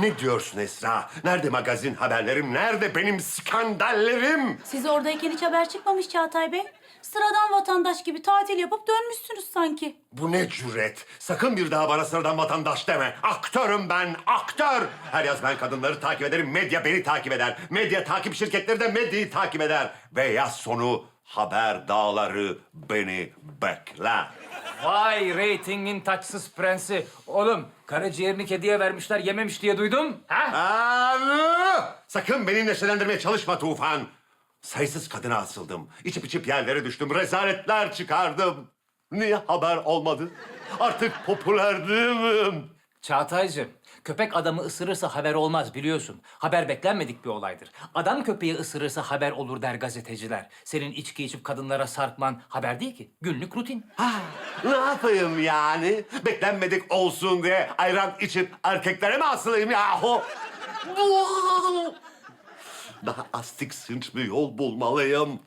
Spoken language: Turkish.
Ne diyorsun Esra? Nerede magazin haberlerim? Nerede benim skandallerim? Siz oradayken hiç haber çıkmamış Çağatay Bey. Sıradan vatandaş gibi tatil yapıp dönmüşsünüz sanki. Bu ne cüret? Sakın bir daha bana sıradan vatandaş deme. Aktörüm ben, aktör. Her yaz ben kadınları takip ederim, medya beni takip eder. Medya takip şirketleri de medyayı takip eder. Ve yaz sonu haber dağları beni bekler. Vay reytingin taçsız prensi. Oğlum karaciğerini kediye vermişler yememiş diye duydum. Ha? Aa, sakın beni neşelendirmeye çalışma Tufan. Sayısız kadına asıldım. İçip içip yerlere düştüm. Rezaletler çıkardım. Niye haber olmadı? Artık popülerdim. Çağatay'cığım köpek adamı ısırırsa haber olmaz biliyorsun. Haber beklenmedik bir olaydır. Adam köpeği ısırırsa haber olur der gazeteciler. Senin içki içip kadınlara sarkman haber değil ki. Günlük rutin. Ha, ne yapayım yani? Beklenmedik olsun diye ayran içip erkeklere mi asılayım yahu? Daha az tiksinç bir yol bulmalıyım.